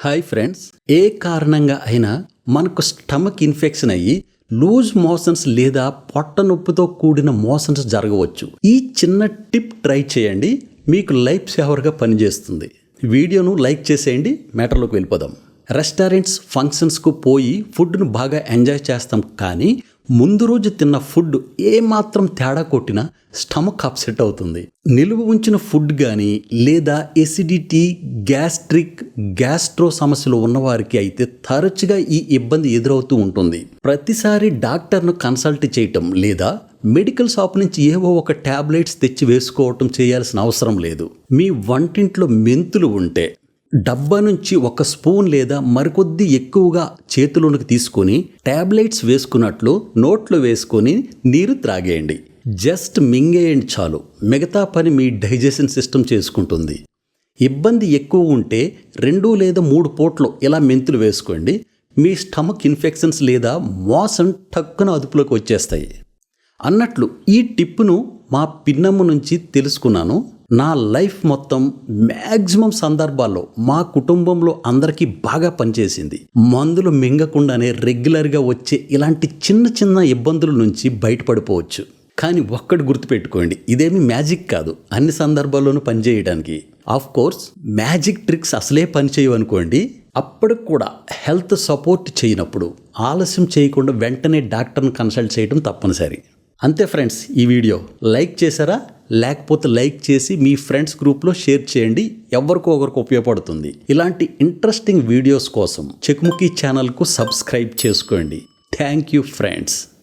Hi friends. ఏ కారణంగా అయినా మనకు స్టమక్ ఇన్ఫెక్షన్ అయ్యి లూజ్ మోషన్స్ లేదా పొట్ట నొప్పితో కూడిన మోషన్స్ జరగవచ్చు. ఈ చిన్న టిప్ ట్రై చేయండి. మీకు లైఫ్ సేవర్గా పనిచేస్తుంది. వీడియోను లైక్ చేసేయండి. మ్యాటర్లోకి వెళ్ళిపోదాం. రెస్టారెంట్స్ ఫంక్షన్స్కు పోయి ఫుడ్ను బాగా ఎంజాయ్ చేస్తాం కానీ ముందు రోజు తిన్న ఫుడ్ ఏమాత్రం తేడా కొట్టినా స్టమక్ అప్సెట్ అవుతుంది. నిలువ ఉంచిన ఫుడ్ కానీ లేదా ఎసిడిటీ గ్యాస్ట్రిక్ గ్యాస్ట్రో సమస్యలు ఉన్నవారికి అయితే తరచుగా ఈ ఇబ్బంది ఎదురవుతూ ఉంటుంది. ప్రతిసారి డాక్టర్ను కన్సల్ట్ చేయటం లేదా మెడికల్ షాప్ నుంచి ఏవో ఒక ట్యాబ్లెట్స్ తెచ్చి వేసుకోవటం చేయాల్సిన అవసరం లేదు. మీ వంటింట్లో మెంతులు ఉంటే డబ్బా నుంచి ఒక స్పూన్ లేదా మరికొద్ది ఎక్కువగా చేతిలోనికి తీసుకొని టాబ్లెట్స్ వేసుకున్నట్లు నోట్లో వేసుకొని నీరు త్రాగేయండి. జస్ట్ మింగేయండి చాలు. మిగతా పని మీ డైజెషన్ సిస్టమ్ చేసుకుంటుంది. ఇబ్బంది ఎక్కువ ఉంటే రెండు లేదా మూడు పూట్లు ఇలా మెంతులు వేసుకోండి. మీ స్టమక్ ఇన్ఫెక్షన్స్ లేదా మోసం టక్కున అదుపులోకి వచ్చేస్తాయి. అన్నట్లు ఈ టిప్పును మా పిన్నమ్మ నుంచి తెలుసుకున్నాను. నా లైఫ్ మొత్తం మ్యాక్సిమం సందర్భాల్లో మా కుటుంబంలో అందరికీ బాగా పనిచేసింది. మందులు మింగకుండానే రెగ్యులర్గా వచ్చే ఇలాంటి చిన్న చిన్న ఇబ్బందుల నుంచి బయటపడిపోవచ్చు. కానీ ఒక్కటి గుర్తుపెట్టుకోండి ఇదేమి మ్యాజిక్ కాదు. అన్ని సందర్భాల్లోనూ పనిచేయడానికి. ఆఫ్ కోర్స్ మ్యాజిక్ ట్రిక్స్ అసలే పనిచేయవు అనుకోండి. అప్పటికి కూడా హెల్త్ సపోర్ట్ చేయనప్పుడు ఆలస్యం చేయకుండా వెంటనే డాక్టర్ని కన్సల్ట్ చేయడం తప్పనిసరి. అంతే ఫ్రెండ్స్ ఈ వీడియో లైక్ చేశారా? లేకపోతే లైక్ చేసి మీ ఫ్రెండ్స్ గ్రూప్లో షేర్ చేయండి. ఎవరికో ఒకరికి ఉపయోగపడుతుంది. ఇలాంటి ఇంట్రెస్టింగ్ వీడియోస్ కోసం చెక్ముఖి ఛానల్కు సబ్స్క్రైబ్ చేసుకోండి. Thank you friends.